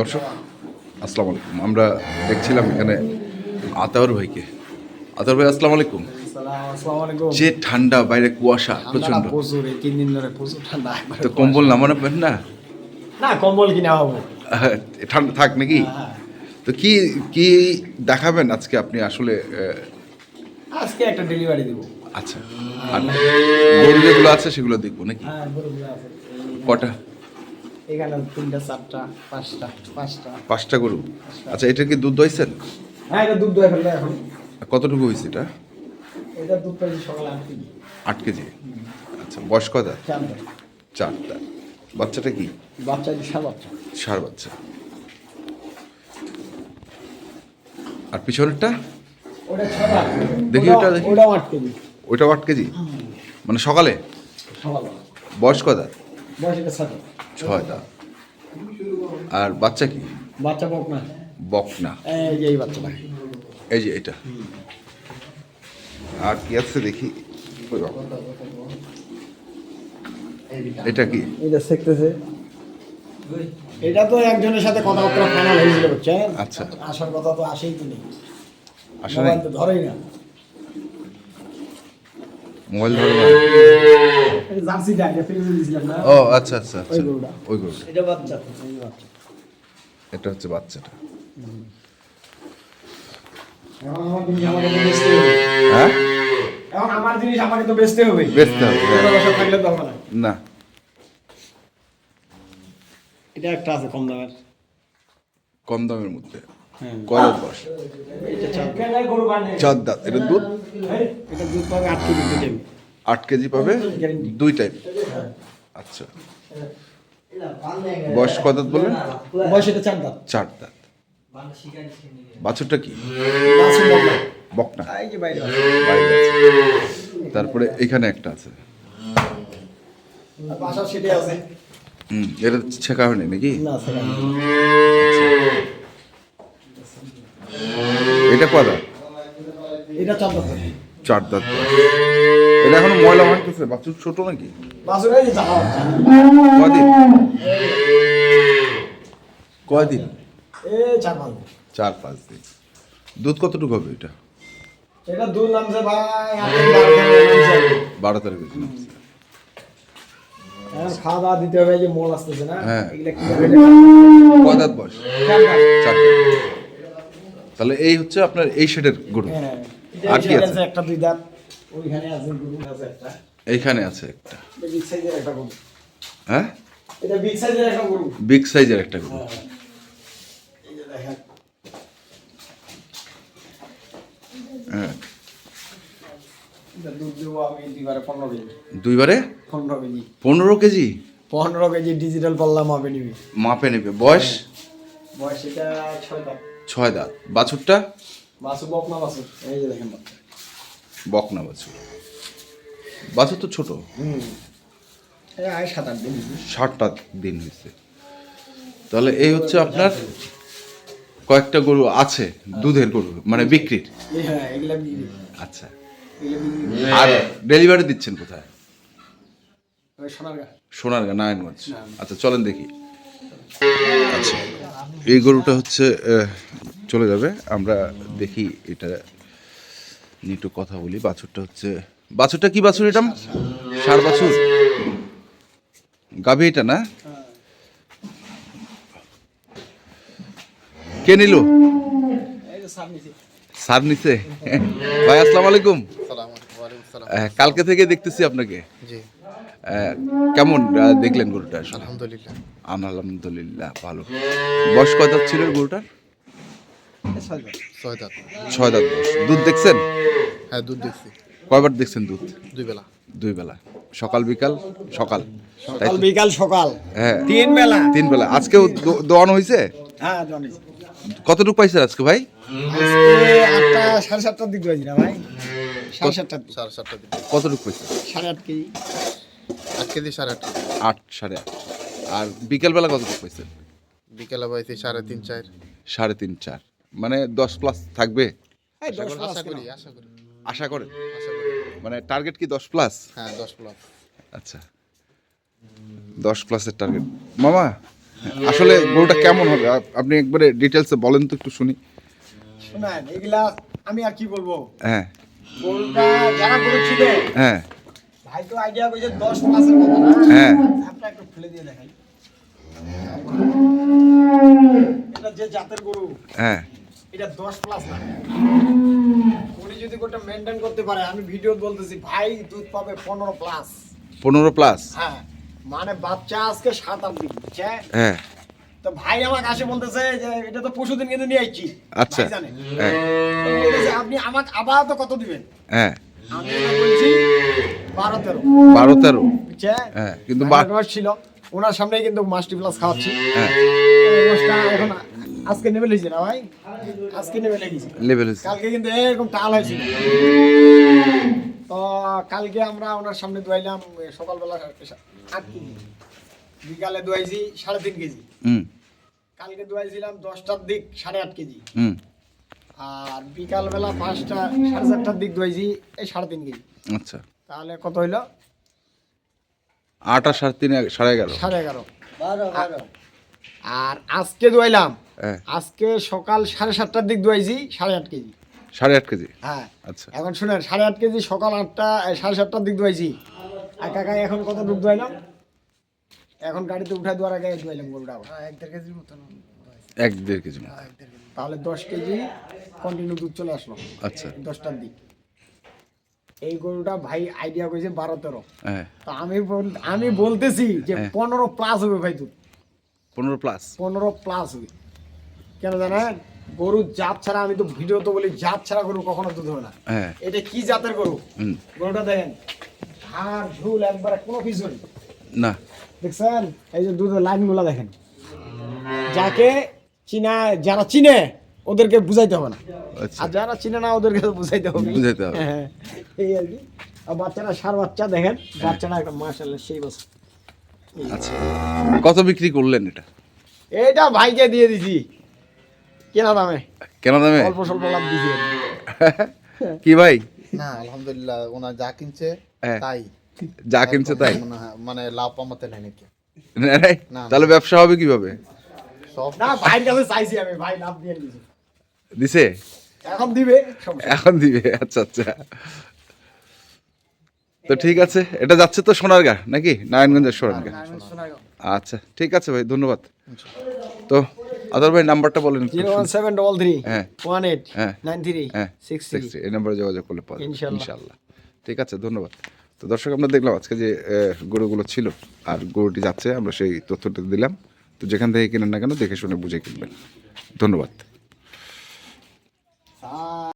দর্শক আসসালামু আলাইকুম। আমরা দেখছিলাম এখানে আতাউর ভাইকে। আতাউর ভাই আসসালামু আলাইকুম। যে ঠান্ডা বাইরে কুয়াশা প্রচণ্ড প্রচুর এই তিন দিন ধরে প্রচুর ঠান্ডা। তো কম্বল নামানোবেন না? না কম্বল কিনা হব ঠান্ডা থাক নাকি? হ্যাঁ। তো কি কি দেখাবেন আজকে আপনি আসলে আজকে একটা ডেলিভারি দিব। আচ্ছা। আর গরু যেগুলো আছে সেগুলো দেখব নাকি? হ্যাঁ কটা? এখানে তিনটা চারটা পাঁচটা পাঁচটা। পাঁচটা গরু? আচ্ছা এটা কি দুধ দইছেন? হ্যাঁ এটা দুধ দোয়া ফেললে এখন। কতটুকু হয়েছে এটা? এটা দুধ পাইছি সকালে আট কেজি। আট কেজি? আচ্ছা বয়স কত চারটা। বাচ্চাটা কি? বাচ্চা দিশা বাচ্চা। ষাঁড় বাচ্চা। আর পিছনেরটা? দেখি ওটা দেখি। ওটাও আট কেজি। ওইটাও আট কেজি? মানে সকালে? সকালে। বয়স কত ছয় দাঁত আর বাচ্চা কি? বাচ্চা বক না বকনা। এই যে এই বাচ্চাটা। এই যে এটা। আর কি আছে দেখি? এটা কি? এটা শিখতেছে। এটা তো একজনের সাথে কথাবার্তা ফাইনাল হয়েছিল বুঝছেন? আচ্ছা। আসার কথা তো আসেই তো নেই। আসলে ধরেই না। মোবাইল ধরো না। এই জার্সিটা এটা ফিল্মে দিয়েছিলাম না? ও আচ্ছা আচ্ছা আচ্ছা। ওই গরুটা। এটা বাচ্চা এটা হচ্ছে বাচ্চাটা। এখন আমার জিনিস আমাকে তো বেচতে হবে। হ্যাঁ? এখন আমার জিনিস আমাকে তো বেচতে হবে। বেচতে হবে, হ্যাঁ। টাকা পয়সা থাকলে তো হবে না। না। এটা একটা আছে কম দামের। কম দামের মধ্যে। হ্যাঁ। কয় বয়স এটা চার দাঁত। এটা দুধ? এটা দুধ পাবে আট কেজি আট কেজি পাবে? দুই টাইম আচ্ছা। বয়স কত বললেন? বয়স এটা চার দাঁত। চার দাঁত। বাছুরটা কি? বকনা। তারপরে এখানে একটা আছে। হুম এটা ছেঁকা হয়নি নাকি। এটা কয় দাঁত এটা চার দাঁত চার দাঁত। এটা এখনও ময়লা ভাঙতেছে বাছুর ছোট নাকি কয়দিন কয়দিন চার পাঁচ দিন। দুধ কতটুকু হবে এটা এটা দুধ নামছে ভাই বারো টাকা নামছে। বারো তারিখ নামছে। খাওয়া দাওয়া দিতে হবে যে মোল আসতেছে না হ্যাঁ। বয়স। তাহলে এই হচ্ছে আপনার এই শেডের গরু হ্যাঁ আর কি? আছে একটা দুই দাঁত ওইখানে আছে গরু আছে একটা। এইখানে আছে একটা। বিগ সাইজের একটা গরু। হ্যাঁ? এটা বিগ সাইজের একটা গরু। বিগ সাইজের একটা গরু। হ্যাঁ। এই যে দেখেন। হ্যাঁ। দুইবারে পনেরো কেজি। পনেরো কেজি। ডিজিটাল পাল্লা মাপে নিবি। মাপে নেবে। বয়স? বয়স এটা ছয় দাঁত। ছয় দাঁত। বাছুরটা? বাসু বকনা বাসু এই যে দেখেন বকনা বাছুর বাছুর তো ছোট। সাত আট দিন ষাটটা দিন হয়েছে। তাহলে এই হচ্ছে আপনার কয়েকটা গরু আছে দুধের গরু মানে বিক্রির। হ্যাঁ এগুলা বিক্রি। আচ্ছা। আর ডেলিভারি দিচ্ছেন কোথায়? সোনারগা। নারায়ণগঞ্জ। আচ্ছা চলেন দেখি। আচ্ছা এই গরুটা হচ্ছে চলে যাবে। আমরা দেখি এটা নিয়ে একটু কথা বলি বাছুরটা হচ্ছে বাছুরটা কি বাছুর এটা? সার বাছুর? গাভী এটা না? কে নিল? সার নিছে। ভাই আসসালামু আলাইকুম। কালকে থেকে দেখতেছি আপনাকে। কেমন দেখলেন গরুটা? আলহামদুলিল্লাহ। আলহামদুলিল্লাহ ভালো। বয়স কত ছিল গরুটার? ছয় দাঁত। ছয় দাঁত। দুধ দেখছেন? হ্যাঁ দুধ দেখছি। কয়বার দেখছেন দুধ? দুই বেলা। দুই বেলা। সকাল বিকাল? সকাল। সকাল বিকাল সকাল। হ্যাঁ। তিন বেলা। তিন বেলা। আজকেও দোয়ানো হয়েছে? হ্যাঁ কতটুকু পাইছেন আজকে ভাই? আটটা সাড়ে সাতটার দিক বাজি না ভাই? সাড়ে সাতটার দিক। সাড়ে সাতটা দিন কতটুকু পাইছেন? সাড়ে আট কেজি। আট কেজি সাড়ে আট আট সাড়ে আট। আর বিকেল বেলা কতটুকু পাইছেন? বিকেলে পাইছি সাড়ে তিন চার। সাড়ে তিন চার। মানে দশ প্লাস থাকবে? আশা করি আশা করি করেন? মানে টার্গেট কি দশ প্লাস হ্যাঁ দশ প্লাস আচ্ছা। দশ প্লাসের টার্গেট মামা আসলে গরুটা কেমন হবে? আপনি একবারে ডিটেলসে বলেন তো একটু শুনি। শোনেন এগুলা আমি আর কি বলব? হ্যাঁ। গরুটা যারা গরু ছিল হ্যাঁ। ভাই তো আইডিয়া করেছে দশ মাসের মতো না? হ্যাঁ। আপনার একটু খুলে দিয়ে দেখাই। এটা যে জাতের গরু। হ্যাঁ। এটা দশ প্লাস না। উনি যদি গোটা মেনটেন করতে পারে আমি ভিডিও বলতেছি ভাই দুধ পাবে পনেরো প্লাস পনেরো প্লাস হ্যাঁ মানে বাচ্চা আজকে সাত আট দিন বুঝছে? হ্যাঁ। তো ভাই আমাকে আসে বলতেছে যে এটা তো কিন্তু নিয়ে আচ্ছা। হ্যাঁ। আপনি আমাকে আবার তো কত দিবেন? হ্যাঁ। আমি বলছি বারো তেরো। বারো তেরো। হ্যাঁ, কিন্তু রস ছিল। ওনার সামনেই কিন্তু মাস্টি প্লাস খাওয়াচ্ছি। হ্যাঁ। এখন আজকে নেমে লেগেছে না ভাই? আজকে নেমে লেগেছে লেভেল কালকে কিন্তু এরকম টাল হয়েছিল তো কালকে আমরা ওনার সামনে দুয়াইলাম সকালবেলা আট কেজি। বিকালে দুয়াইছি সাড়ে তিন কেজি। হুম। কালকে দুয়াইছিলাম দশটার দিক সাড়ে আট কেজি। হুম। আর বিকালবেলা পাঁচটা সাড়ে চারটার দিক দুয়াইছি এই সাড়ে তিন কেজি। আচ্ছা। তাহলে কত হইল? আট আর সাড়ে তিন এগ- সাড়ে এগারো। সাড়ে এগারো। আর আজকে দুয়াইলাম। হ্যাঁ। আজকে সকাল সাড়ে সাতটার দিক দুয়াইছি সাড়ে আট কেজি। সাড়ে আট কেজি? হ্যাঁ। আচ্ছা। এখন শুনেন সাড়ে আট কেজি সকাল আটটা সাড়ে সাতটার দিক দুয়াইছি। আর কাকা এখন কত দুধ দুয়াইলাম? এখন গাড়িতে উঠাই দেওয়ার আগে দুয়াইলাম গরুটা আবার। এক দেড় কেজি। মতো। তাহলে দশ কেজি কন্টিনিউ দুধ চলে আসলো। আচ্ছা। দশটার দিক। এই গরুটা ভাই আইডিয়া করেছে বারো তেরো তো আমি আমি বলতেছি যে। পনেরো প্লাস হবে ভাই দুধ পনেরো প্লাস পনেরো প্লাস হবে। কেন জানেন? গরু জাত ছাড়া আমি তো ভিডিও তো বলি জাত ছাড়া গরু কখনো দুধ হবে না। এটা কি জাতের গরু? গরুটা দেখেন হাড় ঝুল একবারে কোনো কিছু নেই না। দেখছেন? এই যে দুধের লাইনগুলো দেখেন। যাকে চিনা যারা চিনে ওদেরকে বুঝাইতে হবে না। আচ্ছা। আর যারা চিনে না ওদেরকে তো বুঝাইতে হবে। বুঝাইতে হবে। হ্যাঁ, এই আর কি। আর বাচ্চারা সার বাচ্চা দেখেন বাচ্চারা একটা মার্শাল্লাহ সেই বছর। আচ্ছা। কত বিক্রি করলেন এটা? এটা ভাইকে দিয়ে দিছি। কেনা দামে। কেন দামে? অল্প স্বল্প লাভ দিছি কি। ভাই? না আলহামদুলিল্লাহ ওনার যা কিনছে হ্যাঁ। তাই। যা কিনছে তাই? মনে মানে লাভ পামাতে নাই নাকি? না, নাই? না। তাহলে ব্যবসা হবে কীভাবে? সব না ভাইয়ের কাছে চাইছি আমি ভাই লাভ দিয়ে দিছি দিছে? এখন দিবে এখন দিবে আচ্ছা আচ্ছা। তো ঠিক আছে এটা যাচ্ছে তো সোনারগা নাকি? নারায়ণগঞ্জের সোনারগা। আচ্ছা ঠিক আছে ভাই ধন্যবাদ। তো আদর ভাই নাম্বারটা বলেন। Zero one seven double three হ্যাঁ। ওয়ান এইট হ্যাঁ। নাইন থ্রি হ্যাঁ সিক্স সিক্স এই নাম্বারে যোগাযোগ করলে যাবে। ইনশাল্লাহ। ঠিক আছে ধন্যবাদ। তো দর্শক আমরা দেখলাম আজকে যে গরুগুলো ছিল আর গরুটি যাচ্ছে আমরা সেই তথ্যটা দিলাম। তো যেখান থেকে কিনেন না কেন দেখে শুনে বুঝে কিনবেন। ধন্যবাদ।